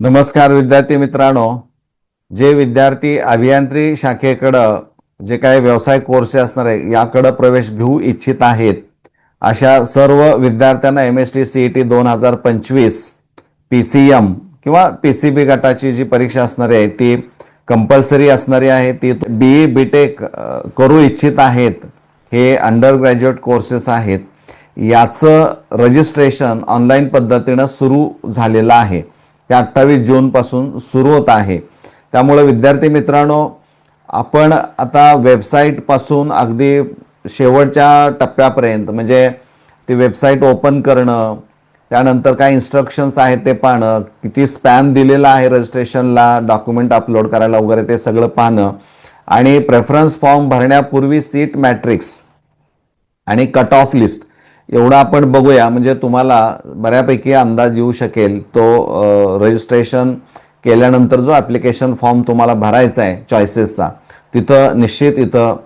नमस्कार विद्यार्थी मित्रांनो. जे विद्यार्थी अभियांत्रिकी शाखेकडं जे काही व्यवसाय कोर्स असणार आहे याकडं प्रवेश घेऊ इच्छित आहेत. अशा सर्व विद्यार्थ्यांना M S T C E T दोन हजार पंचवीस पी सी एम किंवा पी सी बी गटाची जी परीक्षा असणारी आहे ती कंपल्सरी असणारी आहे ती बी ई बी टेक करू इच्छित आहेत. हे अंडर ग्रॅज्युएट कोर्सेस आहेत. याचं रजिस्ट्रेशन ऑनलाईन पद्धतीनं सुरू झालेलं आहे. ते अठ्ठावीस जूनपासून सुरू होत आहे. त्यामुळं विद्यार्थी मित्रांनो आपण आता वेबसाईटपासून अगदी शेवटच्या टप्प्यापर्यंत म्हणजे ती वेबसाईट ओपन करणं त्यानंतर काय इन्स्ट्रक्शन्स आहेत ते पाहणं किती स्पॅन दिलेला आहे रजिस्ट्रेशनला डॉक्युमेंट अपलोड करायला वगैरे ते सगळं पाहणं आणि प्रेफरन्स फॉर्म भरण्यापूर्वी सीट मॅट्रिक्स आणि कट ऑफ लिस्ट एवढं आपण बघूया. म्हणजे तुम्हाला बऱ्यापैकी अंदाज येऊ शकेल. तो रजिस्ट्रेशन केल्यानंतर जो ॲप्लिकेशन फॉर्म तुम्हाला भरायचा आहे चॉईसेसचा तिथं निश्चित इथं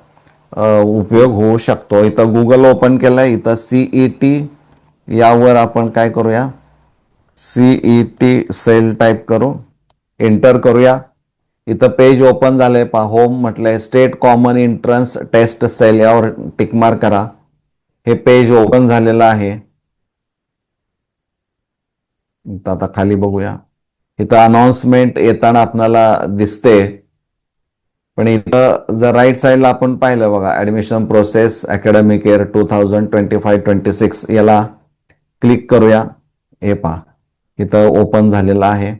उपयोग होऊ शकतो. इथं गुगल ओपन केलं आहे इथं सी ई टी यावर आपण काय करूया? C E T cell type करू. एंटर करूया. इथं पेज ओपन झालं आहे पा होम म्हटलं आहे state common entrance test cell यावर टिकमार्क करा. हे पेज ओपन झालेलं आहे. आता खाली बघूया. इथं अनाउन्समेंट येताना आपल्याला दिसते. पण इथं जर राईट साईडला आपण पाहिलं बघा admission process academic year two thousand twenty five twenty six याला क्लिक करूया. हे पहा इथं ओपन झालेलं आहे.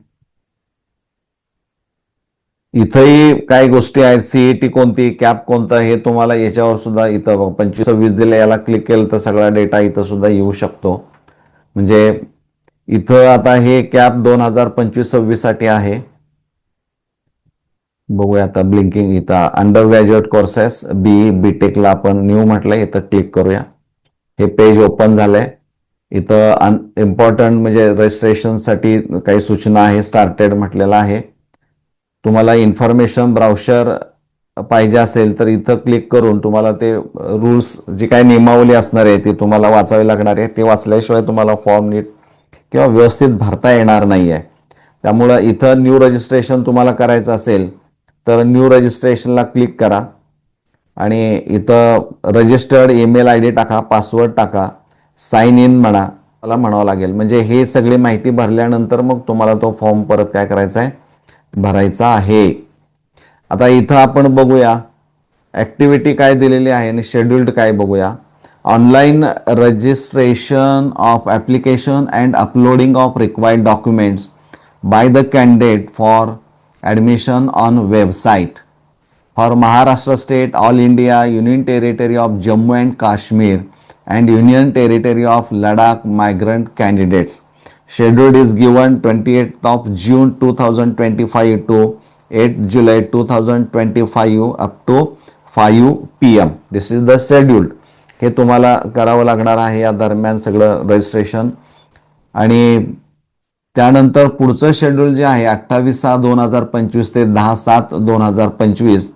इथंही काही गोष्टी आहेत. सीईटी कोणती कॅप कोणता हे तुम्हाला याच्यावर सुद्धा इथं पंचवीस सव्वीस दिले याला क्लिक केलं तर सगळा डेटा इथं सुद्धा येऊ शकतो. म्हणजे इथं आता हे कॅप दोन हजार पंचवीस सव्वीससाठी आहे. बघूया आता ब्लिंकिंग इथं. अंडर ग्रॅज्युएट कोर्सेस बी बी टेकला आपण न्यू म्हटलंय इथं क्लिक करूया. हे पेज ओपन झालंय. इथं अन इम्पॉर्टंट म्हणजे रजिस्ट्रेशनसाठी काही सूचना आहे स्टार्टेड म्हटलेलं आहे. तुम्हाला इन्फॉर्मेशन ब्राउशर पाहिजे असेल तर इथं क्लिक करून तुम्हाला ते रूल्स जी काही नियमावली असणार आहे ती तुम्हाला वाचावी लागणार आहे. ते वाचल्याशिवाय तुम्हाला फॉर्म नीट किंवा व्यवस्थित भरता येणार नाही आहे त्यामुळं इथं न्यू रजिस्ट्रेशन तुम्हाला करायचं असेल तर न्यू रजिस्ट्रेशनला क्लिक करा. आणि इथं रजिस्टर्ड ईमेल आय डी टाका पासवर्ड टाका साइन इन म्हणा मला म्हणावं लागेल. म्हणजे हे सगळी माहिती भरल्यानंतर मग तुम्हाला तो फॉर्म परत काय करायचा आहे? भरायचा आहे. आता इथं आपण बघूया ॲक्टिव्हिटी काय दिलेली आहे आणि शेड्युल्ड काय बघूया. Online registration of application and uploading of required documents by the candidate for admission on website for Maharashtra state all India union territory of Jammu and Kashmir and union territory of Ladakh migrant candidates scheduled is given 28th of June 2025 to 8 July 2025 up to 5 p.m. This is the scheduled. हे तुम्हाला करावं लागणार आहे या दरम्यान सगळं registration आणि त्यानंतर पुढचं शेड्यूल जे आहे अठ्ठावीस सहा दोन हजार पंचवीस ते दहा सात दोन हजार पंचवीस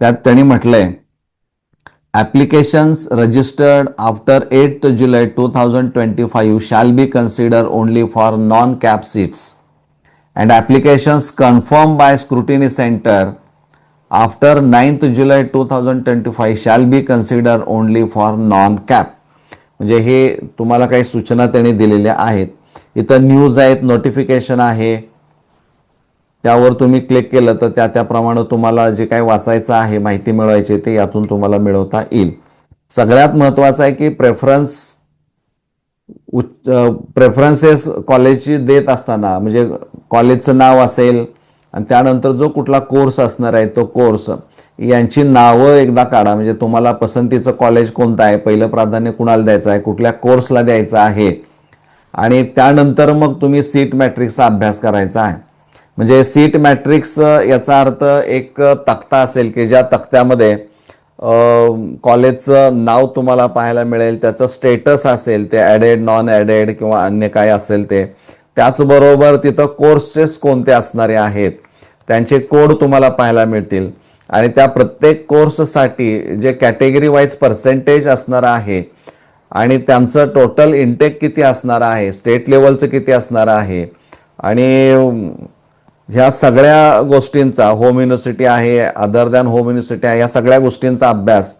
त्यात त्यांनी म्हटलंय Applications registered after 8th July 2025 shall be considered only for non-cap seats and applications confirmed by scrutiny center after 9th July 2025 shall be considered only for non-cap म्हणजे हे तुम्हाला काही सूचना त्यांनी दिलेल्या आहेत इथं न्यूज आहेत नोटिफिकेशन आहे त्यावर तुम्ही क्लिक केलं तर त्या त्याप्रमाणे तुम्हाला जे काही वाचायचं आहे माहिती मिळवायची ते यातून तुम्हाला मिळवता येईल. सगळ्यात महत्वाचं आहे की प्रेफरन्स उच्च प्रेफरन्सेस कॉलेजची देत असताना म्हणजे कॉलेजचं नाव असेल आणि त्यानंतर जो कुठला कोर्स असणार आहे तो कोर्स यांची नावं एकदा काढा. म्हणजे तुम्हाला पसंतीचं कॉलेज कोणतं आहे पहिलं प्राधान्य कुणाला द्यायचं आहे कुठल्या कोर्सला द्यायचं आहे आणि त्यानंतर मग तुम्ही सीट मॅट्रिक्सचा अभ्यास करायचा आहे. म्हणजे सीट मॅट्रिक्स याचा अर्थ एक तक्ता असेल की ज्या तक्त्यामध्ये कॉलेजचं नाव तुम्हाला पाहायला मिळेल त्याचं स्टेटस असेल ते ॲडेड नॉन ॲडेड किंवा अन्य काय असेल ते त्याचबरोबर तिथं कोर्सेस कोणते असणारे आहेत त्यांचे कोड तुम्हाला पाहायला मिळतील. आणि त्या प्रत्येक कोर्ससाठी जे कॅटेगरी वाईज पर्सेंटेज असणार आहे आणि त्यांचं टोटल इंटेक किती असणार आहे स्टेट लेवलचं किती असणार आहे आणि ह्या सगळ्या गोष्टींचा होम युनिव्हर्सिटी आहे अदर दॅन होम युनिव्हर्सिटी आहे या सगळ्या गोष्टींचा अभ्यास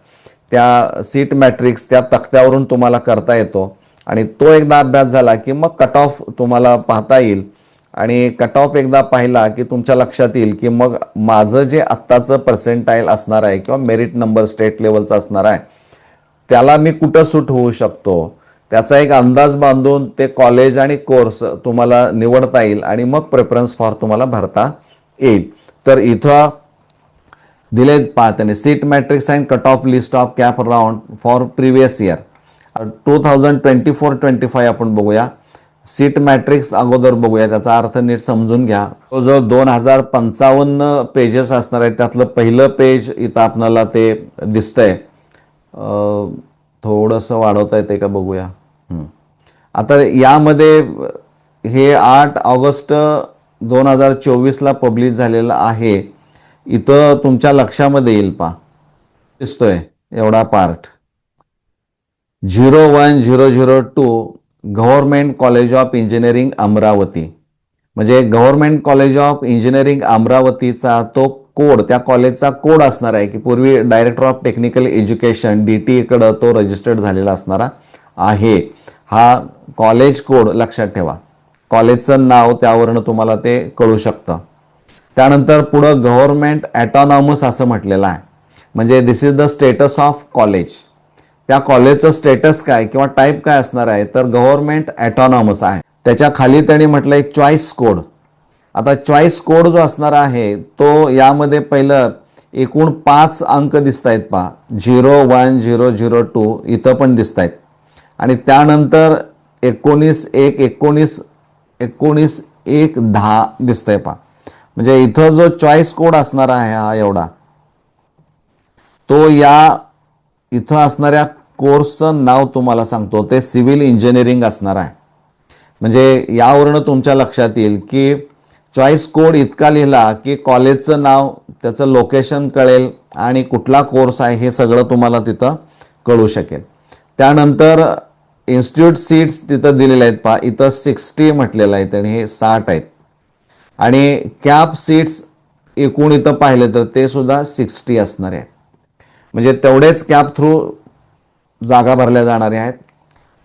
त्या सीट मॅट्रिक्स त्या तक्त्यावरून तुम्हाला करता येतो. आणि तो एकदा अभ्यास झाला की मग कट ऑफ तुम्हाला पाहता येईल. आणि कट ऑफ एकदा पाहिला की तुमच्या लक्षात येईल की मग माझं जे आत्ताचं पर्सेंटाईल असणार आहे किंवा मेरिट नंबर स्टेट लेवलचा असणार आहे त्याला मी कुठं सूट होऊ शकतो? त्याचा एक अंदाज बांधून ते कॉलेज आणि कोर्स तुम्हाला निवडता येईल आणि मग प्रेफरन्स फॉर तुम्हाला भरता येईल. तर इथं दिले पहा त्याने seat matrix and cut off list of CAP round for previous year two thousand twenty four twenty five आपण बघूया. सीट मॅट्रिक्स अगोदर बघूया त्याचा अर्थ नीट समजून घ्या. तो जो दोन हजार पंचावन्न पेजेस असणार आहे त्यातलं पहिलं पेज इथं आपणाला ते दिसतंय. थोडंसं वाढवता येते का बघूया. आता यामध्ये हे आठ ऑगस्ट दोन हजार चोवीसला पब्लिश झालेलं आहे. इथं तुमच्या लक्षामध्ये येईल पा दिसतोय एवढा part zero one zero zero two government college of engineering Amravati. म्हणजे गव्हर्नमेंट कॉलेज ऑफ इंजिनिअरिंग अमरावतीचा तो कोड त्या कॉलेजचा कोड असणार आहे की पूर्वी director of technical education D T कडं तो रजिस्टर्ड झालेला असणारा आहे. हा कॉलेज कोड लक्षात ठेवा. कॉलेजचं नाव त्यावरनं तुम्हाला ते कळू शकतं. त्यानंतर पुढं गव्हर्नमेंट ॲटॉनॉमस असं म्हटलेलं आहे. म्हणजे this is the status of college त्या कॉलेजचं स्टेटस काय किंवा टाईप काय असणार आहे तर गव्हर्नमेंट ॲटॉनॉमस आहे. त्याच्याखाली त्यांनी म्हटलं एक चॉईस कोड आता चॉईस कोड जो असणार आहे तो यामध्ये पहिलं एकूण पाच अंक दिसत आहेत पहा. Zero one zero zero two इथं पण दिसत आहेत आणि त्यानंतर एकोणीस एक एकोणीस एकोणीस एक दहा दिसतंय पहा. म्हणजे इथं जो चॉईस कोड असणार आहे हा एवढा तो या इथं असणाऱ्या कोर्सचं नाव तुम्हाला सांगतो. ते सिव्हिल इंजिनिअरिंग असणार आहे. म्हणजे यावरनं तुमच्या लक्षात येईल की चॉईस कोड इतका लिहिला की कॉलेजचं नाव त्याचं लोकेशन कळेल आणि कुठला कोर्स आहे हे सगळं तुम्हाला तिथं कळू शकेल. त्यानंतर इन्स्टिट्यूट सीट्स तिथं दिलेले आहेत पहा. इथं सिक्स्टी म्हटलेलं आहे आणि हे साठ आहेत. आणि कॅप सीट्स एकूण इथं पाहिले तर ते सुद्धा सिक्स्टी असणारे आहेत. म्हणजे तेवढेच कॅप थ्रू जागा भरल्या जाणाऱ्या आहेत.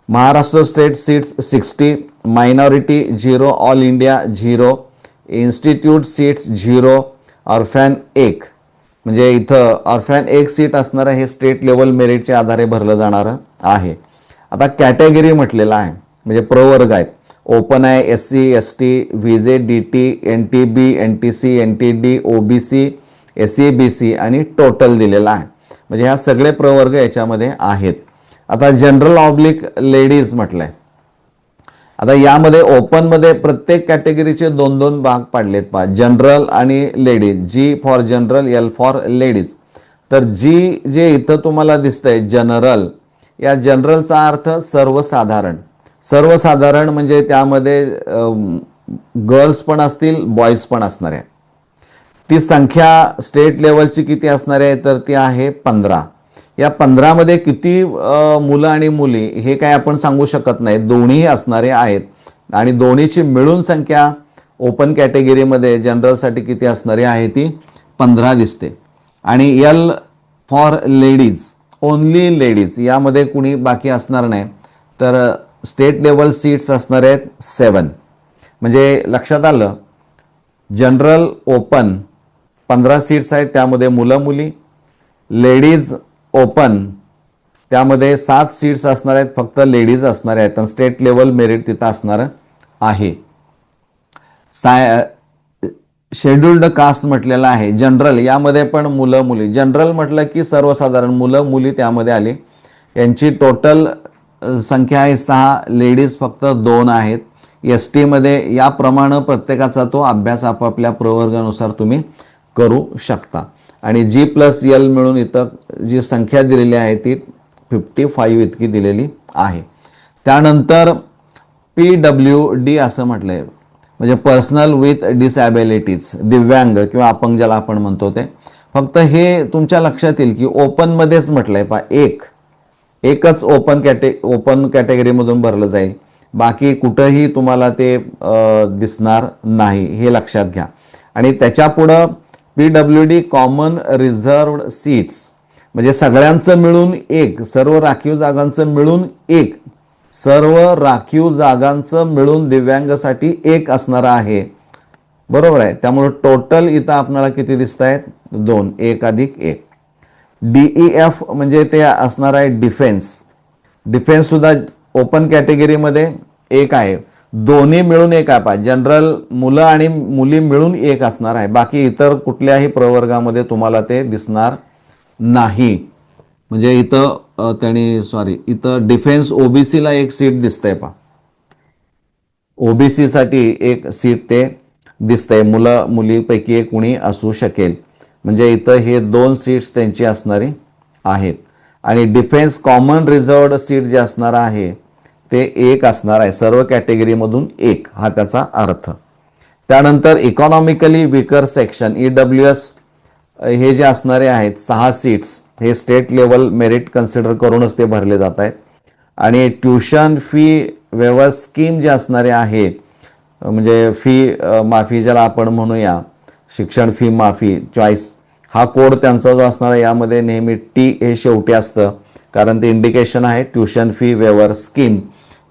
Maharashtra state seats sixty minority zero all India zero institute seats zero orphan एक. म्हणजे इथं ऑर्फॅन एक सीट असणारं हे स्टेट लेवल मेरिटच्या आधारे भरलं जाणारं आहे. आता कॅटेगरी म्हटलेलं आहे. म्हणजे प्रवर्ग आहेत. ओपन आहे S C S T V J D T N T B N T C N T D O B C S B C C आणि टोटल दिलेला आहे. म्हणजे ह्या सगळे प्रवर्ग याच्यामध्ये आहेत. आता जनरल ऑब्लिक लेडीज म्हटलंय. आता यामध्ये ओपनमध्ये प्रत्येक कॅटेगरीचे दोन दोन भाग पाडलेत पहा. जनरल आणि ladies G for general L for ladies तर जी जे इथं तुम्हाला दिसतंय जनरल या जनरलचा अर्थ सर्वसाधारण. सर्वसाधारण म्हणजे त्यामध्ये गर्ल्स पण असतील बॉईज पण असणार. आहेत ती संख्या स्टेट लेवलची किती असणार? आहे तर ती आहे पंधरा. या पंधरामध्ये किती मुलं आणि मुली हे काय आपण सांगू शकत नाही. दोन्ही असणारे आहेत. आणि दोन्हीची मिळून संख्या ओपन कॅटेगरीमध्ये जनरलसाठी किती असणारी आहे ती पंधरा दिसते. आणि L for ladies only ladies यामध्ये कुणी बाकी असणार नाही. तर स्टेट लेवल सीट्स असणार आहेत सेवन म्हणजे लक्षात आलं जनरल ओपन पंधरा सीट्स आहेत त्यामध्ये मुलं मुली लेडीज ओपन. त्यामध्ये सात सीट्स असणार आहेत फक्त लेडीज असणार आहेत आणि स्टेट लेवल मेरिट तिथं असणार आहे. साय शेड्युल्ड कास्ट म्हटलेलं आहे जनरल यामध्ये पण मुलं मुली. जनरल म्हटलं की सर्वसाधारण मुलं मुली त्यामध्ये आली. यांची टोटल संख्या आहे सहा लेडीज फक्त दोन आहेत. एस टीमध्ये याप्रमाणे प्रत्येकाचा तो अभ्यास आपापल्या प्रवर्गानुसार तुम्ही करू शकता. आणि जी प्लस एल मिळून इथं जी संख्या दिलेली आहे ती फिफ्टी फाईव्ह इतकी दिलेली आहे. त्यानंतर पी डब्ल्यू डी असं म्हटलं आहे म्हणजे पर्सनल विथ डिसॅबिलिटीज दिव्यांग किंवा अपंग ज्याला आपण म्हणतो ते. फक्त हे तुमच्या लक्षात येईल की ओपनमध्येच म्हटलं आहे पा एक. एकच ओपन कॅटे ओपन कॅटेगरीमधून भरलं जाईल. बाकी कुठंही तुम्हाला ते दिसणार नाही हे लक्षात घ्या. आणि त्याच्यापुढं P W D common reserved seats म्हणजे सगळ्यांचं मिळून एक सर्व राखीव जागांचं मिळून एक. सर्व राखीव जागांचं मिळून दिव्यांगासाठी एक असणार आहे. बरोबर आहे? त्यामुळे टोटल इथं आपल्याला किती दिसत आहेत दोन एक अधिक एक. डीई एफ म्हणजे ते असणार आहे डिफेन्स डिफेन्ससुद्धा ओपन कॅटेगरीमध्ये एक आहे. दोन्ही मिळून एक आहे पा जनरल मुलं आणि मुली मिळून एक असणार आहे. बाकी इतर कुठल्याही प्रवर्गामध्ये तुम्हाला ते दिसणार नाही. म्हणजे इथं त्यांनी सॉरी इथं डिफेन्स ओबीसीला एक सीट दिसतंय पा ओबीसी साठी एक सीट ते दिसतंय. मुलं मुलीपैकी एक कुणी असू शकेल. म्हणजे इथं हे दोन सीट्स त्यांची असणारी आहेत. आणि डिफेन्स कॉमन रिझर्वड सीट जे असणार आहे ते एक असणार आहे. सर्व कॅटेगरीमधून एक हा त्याचा अर्थ. त्यानंतर economically weaker section E W S हे जे असणारे आहेत सहा सीट्स हे स्टेट लेवल मेरिट कन्सिडर करूनच ते भरले जात आहेत. आणि ट्युशन फी व्यवस्थ स्कीम जे असणारे आहे म्हणजे फी माफी ज्याला आपण म्हणूया शिक्षण फी माफी चॉईस हा कोड त्यांचा जो असणार आहे यामध्ये नेहमी टी हे शेवटी असतं. कारण ते इंडिकेशन आहे ट्युशन फी वेवर स्कीम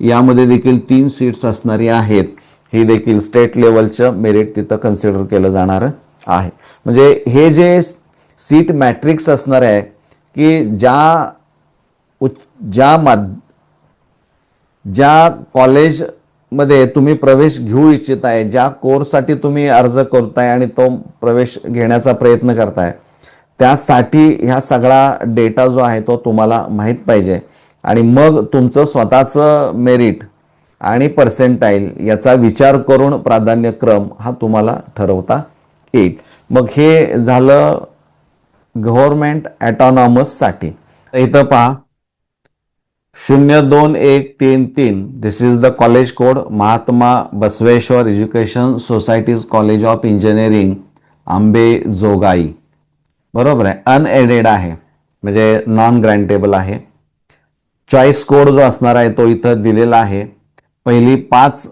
यामध्ये देखील तीन सीट्स असणारी आहेत. ही देखील स्टेट लेवलचं मेरिट तिथं कन्सिडर केलं जाणार आहे. म्हणजे हे जे सीट मॅट्रिक्स असणार आहे की ज्या उच्च ज्या माध ज्या कॉलेजमध्ये तुम्ही प्रवेश घेऊ इच्छित आहे ज्या कोर्ससाठी तुम्ही अर्ज करताय आणि तो प्रवेश घेण्याचा प्रयत्न करताय त्यासाठी ह्या सगळा डेटा जो आहे तो तुम्हाला माहीत पाहिजे. आणि मग तुमचं स्वतःचं मेरिट आणि पर्सेंटाईल याचा विचार करून प्राधान्यक्रम हा तुम्हाला ठरवता येईल. मग हे झालं गव्हर्मेंट ॲटॉनॉमससाठी इथं पहा. शून्य दोन एक तीन तीन. This is the college code Mahatma Basaveshwar education societies college of engineering Ambajogai. बरोबर आहे. अनएडेड आहे. म्हणजे नॉन ग्रँटेबल आहे. चॉईस कोड जो असणार आहे तो इथं दिलेला आहे. पहिली पाच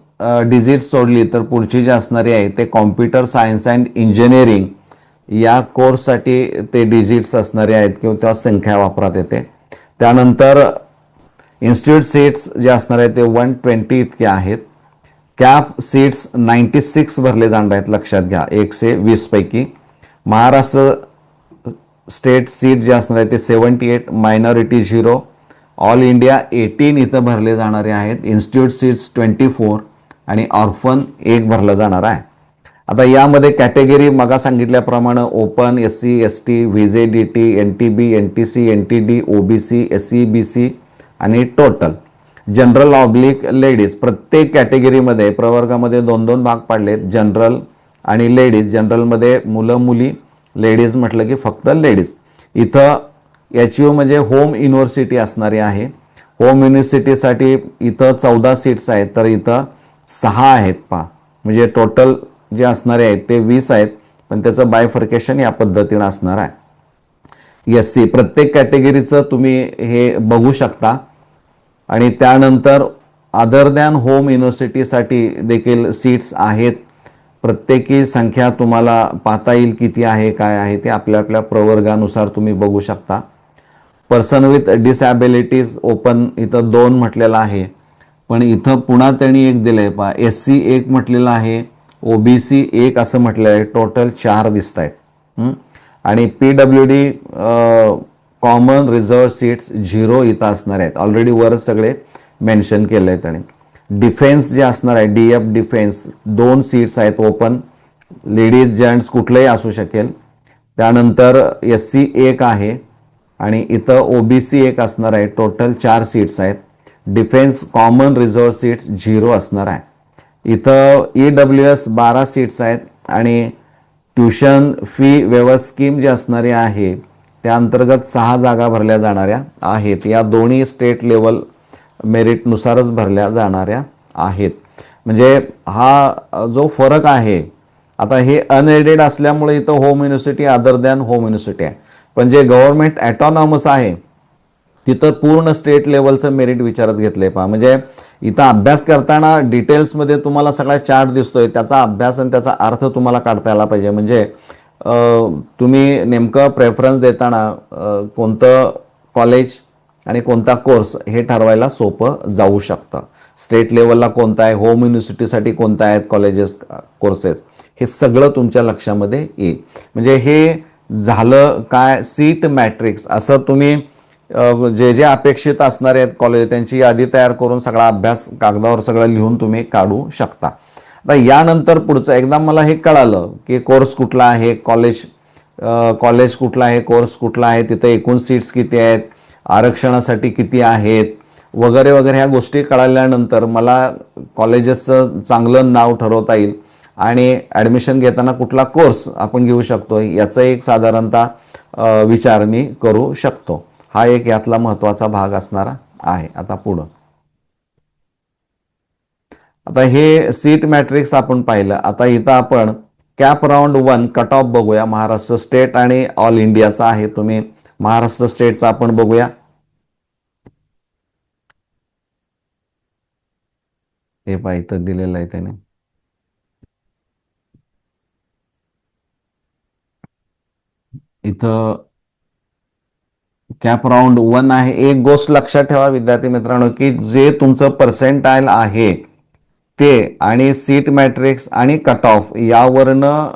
डिजिट सोडली तर पुढची जी असणारी आहे ते कॉम्प्युटर सायन्स अँड इंजिनिअरिंग या कोर्ससाठी ते डिजिट्स असणारे आहेत किंवा त्या संख्या वापरात येते. त्यानंतर इन्स्टिट्यूट सीट्स जे असणार आहेत ते वन ट्वेंटी इतके आहेत. कॅप सीट्स नाईन्टी सिक्स भरले जाणार आहेत लक्षात घ्या. एकशे वीसपैकी महाराष्ट्र स्टेट सीट जे असणार आहे ते seventy eight minority zero all India eighteen इथं भरले जाणारे आहेत. इन्स्टिट्यूट सीट्स ट्वेंटी फोर आणि ऑर्फन एक भरलं जाणार आहे. आता यामध्ये कॅटेगरी मगा सांगितल्याप्रमाणे open S C S T V J D T N T B N T C N T D O B C S B C C आणि टोटल जनरल ऑब्लिक लेडीज प्रत्येक कॅटेगरीमध्ये प्रवर्गामध्ये दोन दोन भाग पाडलेत. जनरल आणि ladies जनरलमध्ये मुलं मुली. Ladies म्हटलं की फक्त लेडीज इथं एच यू म्हणजे होम युनिव्हर्सिटी असणारी आहे. होम युनिव्हर्सिटीसाठी इथं चौदा सीट्स आहेत तर इथं सहा आहेत पा म्हणजे टोटल जे असणारे आहेत ते वीस आहेत पण त्याचं बायफर्केशन या पद्धतीनं असणार आहे. एस सी प्रत्येक कॅटेगरीचं तुम्ही हे बघू शकता. आणि त्यानंतर अदर दॅन होम युनिव्हर्सिटीसाठी देखील सीट्स आहेत. प्रत्येकी संख्या तुम्हाला पाहता येईल किती आहे काय आहे ते आपल्या आपल्या प्रवर्गानुसार तुम्ही बघू शकता. पर्सन विथ डिसॅबिलिटीज ओपन इथं दोन म्हटलेलं आहे. पण इथं पुन्हा त्यांनी एक दिलं आहे पहा. एस सी एक म्हटलेलं आहे ओ बी सी एक असं म्हटलं आहे. टोटल चार दिसत आहेत आणि P W D common reserve seats zero इथं असणार आहेत. ऑलरेडी वर सगळे मेन्शन केलं आहे त्यांनी. डिफेन्स जे असणार आहे डी एफ डिफेन्स दोन सीट्स आहेत ओपन लेडीज जेंट्स कुठलंही असू शकेल. त्यानंतर एस सी एक आहे. आणि इथं ओ बी सी एक असणार आहे. टोटल चार सीट्स आहेत. Defence common reserve seats zero असणार आहे. इथं ई डब्ल्यू एस बारा सीट्स आहेत. आणि ट्युशन फी व्यवस्थ स्कीम जी असणारी आहे त्या अंतर्गत सहा जागा भरल्या जाणाऱ्या आहेत. या दोन्ही स्टेट लेवल मेरिटनुसारच भरल्या जाणाऱ्या आहेत. म्हणजे हा जो फरक आहे आता हे अनएडेड असल्यामुळे इथं home university other than home university आहे. पण जे गव्हर्नमेंट ॲटॉनॉमस आहे तिथं पूर्ण स्टेट लेवलचं मेरिट विचारात घेतले पहा. म्हणजे इथं अभ्यास करताना डिटेल्समध्ये तुम्हाला सगळा चार्ट दिसतोय त्याचा अभ्यास आणि त्याचा अर्थ तुम्हाला काढता आला पाहिजे. म्हणजे तुम्ही नेमकं प्रेफरन्स देताना कोणतं कॉलेज आणि कोणता कोर्स हे ठरवायला सोपं जाऊ शकतं. स्टेट लेवलला कोणता आहे होम युनिव्हर्सिटीसाठी कोणता आहेत कॉलेजेस कोर्सेस हे सगळं तुमच्या लक्षामध्ये येईल. म्हणजे हे झालं काय? सीट मॅट्रिक्स असं तुम्ही जे जे अपेक्षित असणारे आहेत कॉलेज त्यांची यादी तयार करून सगळा अभ्यास कागदावर सगळं लिहून तुम्ही काढू शकता. आता यानंतर पुढचं एकदा मला हे कळालं की कोर्स कुठला आहे कॉलेज कॉलेज कुठला आहे कोर्स कुठला आहे तिथं एकूण सीट्स किती आहेत आरक्षणासाठी किती आहेत वगैरे वगैरे ह्या गोष्टी कळाल्यानंतर मला कॉलेजेसचं चांगलं नाव ठरवता येईल. आणि ॲडमिशन घेताना कुठला कोर्स आपण घेऊ शकतो याचा एक साधारणतः विचार मी करू शकतो. हा एक यातला महत्त्वाचा भाग असणारा आहे. आता पुढं. आता हे सीट मॅट्रिक्स आपण पाहिलं. आता इथं आपण CAP round one cut off बघूया. महाराष्ट्र स्टेट आणि ऑल इंडियाचा आहे. तुम्ही महाराष्ट्र स्टेटचा आपण बघूया. हे पाहिजे इथं दिलेलं आहे त्याने. इथं कॅप राऊंड वन आहे. एक गोष्ट लक्षात ठेवा विद्यार्थी मित्रांनो की जे तुमचं पर्सेंटाईल आहे ते आणि सीट मॅट्रिक्स आणि कट ऑफ यावरनं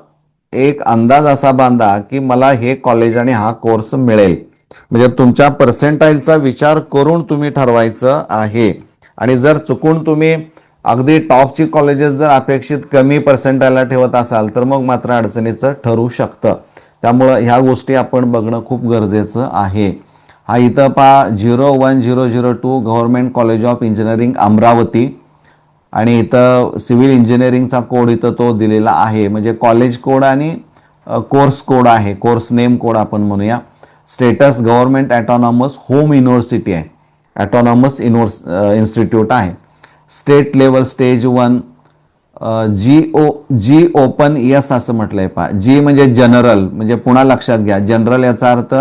एक अंदाज असा बांधा की मला हे कॉलेज आणि हा कोर्स मिळेल. म्हणजे तुमच्या पर्सेंटाईलचा विचार करून तुम्ही ठरवायचं आहे. आणि जर चुकून तुम्ही अगदी टॉपची कॉलेजेस जर अपेक्षित कमी पर्सेंटाईलला ठेवत असाल तर मग मात्र अडचणीचं ठरू शकतं. त्यामुळं ह्या गोष्टी आपण बघणं खूप गरजेचं आहे. हा इथं पहा zero one zero zero two government college of engineering Amravati. आणि इथं सिव्हिल इंजिनिअरिंगचा कोड इथं तो दिलेला आहे. म्हणजे कॉलेज कोड आणि कोर्स कोड आहे. कोर्स नेम कोड आपण म्हणूया. Status government autonomous home university आहे. ॲटॉनॉमस युनिव्हर्स इन्स्टिट्यूट आहे. State level stage one G O G open S असं म्हटलंय पहा. जी म्हणजे जनरल म्हणजे पुन्हा लक्षात घ्या. जनरल याचा अर्थ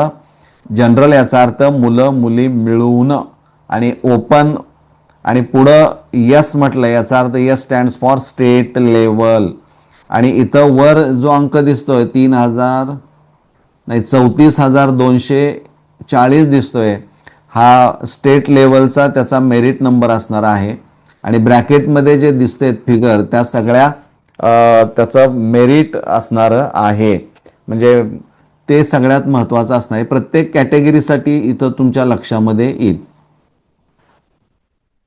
जनरल याचा अर्थ मुलं मुली मिळवून आणि ओपन आणि पुढं यस म्हटलं याचा अर्थ S stands for state level आणि इथं वर जो अंक दिसतोय तीन हजार नाही चौतीस हजार दोनशे चाळीस दिसतोय. हा स्टेट लेवलचा त्याचा मेरिट नंबर असणार आहे. आणि ब्रॅकेटमध्ये जे दिसते फिगर त्या सगळ्या त्याचं मेरिट असणारं आहे. म्हणजे ते सगळ्यात महत्त्वाचं असणार आहे. प्रत्येक कॅटेगरीसाठी इथं तुमच्या लक्षामध्ये येईल.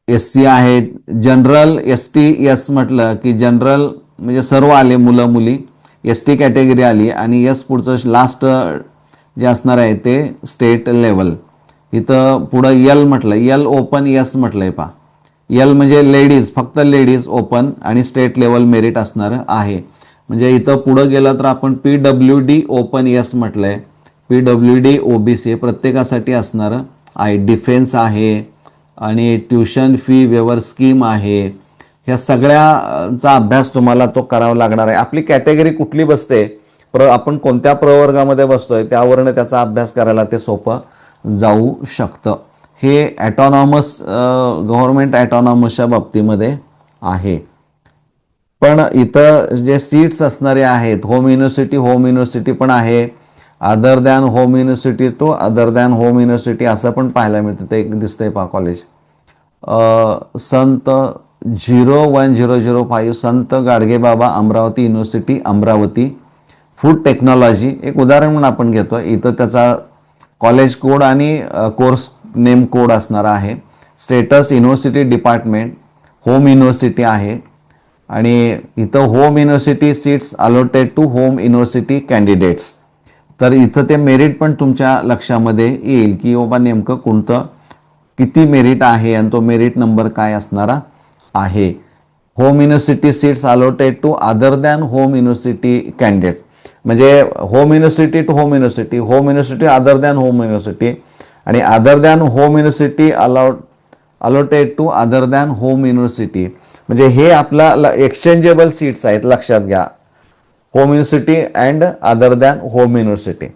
एस सी आहेत जनरल एस टी एस म्हटलं की जनरल म्हणजे सर्व आले मुलं मुली. एस टी कॅटेगरी आली आणि एस पुढचं लास्ट जे असणार आहे ते स्टेट लेवल. इथं पुढं यल म्हटलं यल ओपन यस म्हटलंय पा यल म्हणजे लेडीज फक्त लेडीज ओपन आणि स्टेट लेवल मेरिट असणारं आहे. म्हणजे इथं पुढं गेलं तर आपण P W D open S म्हटलं आहे P W D O B C प्रत्येकासाठी असणारं आहे. डिफेन्स आहे आणि ट्युशन फी वेवर स्कीम आहे. ह्या सगळ्याचा अभ्यास तुम्हाला तो करावा लागणार आहे. आपली कॅटेगरी कुठली बसते? प्र आपण कोणत्या प्रवर्गामध्ये बसतोय? त्यावरनं त्याचा अभ्यास करायला ते सोपं जाऊ शकतं. हे ॲटॉनॉमस गव्हर्नमेंट ॲटॉनॉमसच्या बाबतीमध्ये आहे. पण इथं जे सीट्स असणारे आहेत होम युनिव्हर्सिटी होम युनिव्हर्सिटी पण आहे. Other than home university to other than home university असं पण पाहायला मिळतं. ते एक दिसतंय पहा college Sant zero one zero zero five Sant Gadgebaba Amravati university Amravati food technology एक उदाहरण म्हणून आपण घेतो इथं त्याचा कॉलेज कोड आणि कोर्स नेम कोड असणार आहे. Status university department home university आहे. आणि इथं home university seats allotted to home university candidates तर इथं ते मेरिट पण तुमच्या लक्षामध्ये येईल की बाबा नेमकं कोणतं किती मेरिट आहे आणि तो मेरिट नंबर काय असणारा आहे. Home university seats allotted to other than home university candidate म्हणजे home university to home university home university other than home university आणि other than home university allot allotted to other than home university म्हणजे हे आपला exchangeable seats आहेत लक्षात घ्या. Home university and other than home university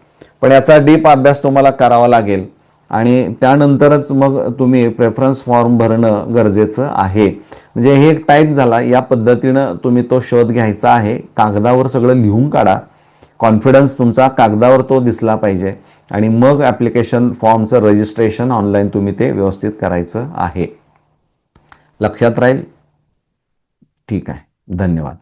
पण याचा deep अभ्यास तुम्हाला करावा लागेल. आणि त्यानंतरच मग तुम्ही प्रेफरन्स फॉर्म भरणं गरजेचं आहे. म्हणजे हे एक टाईप झाला. या पद्धतीनं तुम्ही तो शोध घ्यायचा आहे. कागदावर सगळं लिहून काढा. कॉन्फिडन्स तुमचा कागदावर तो दिसला पाहिजे. आणि मग ॲप्लिकेशन फॉर्मचं रजिस्ट्रेशन ऑनलाईन तुम्ही ते व्यवस्थित करायचं आहे. लक्षात राहील? ठीक आहे. धन्यवाद.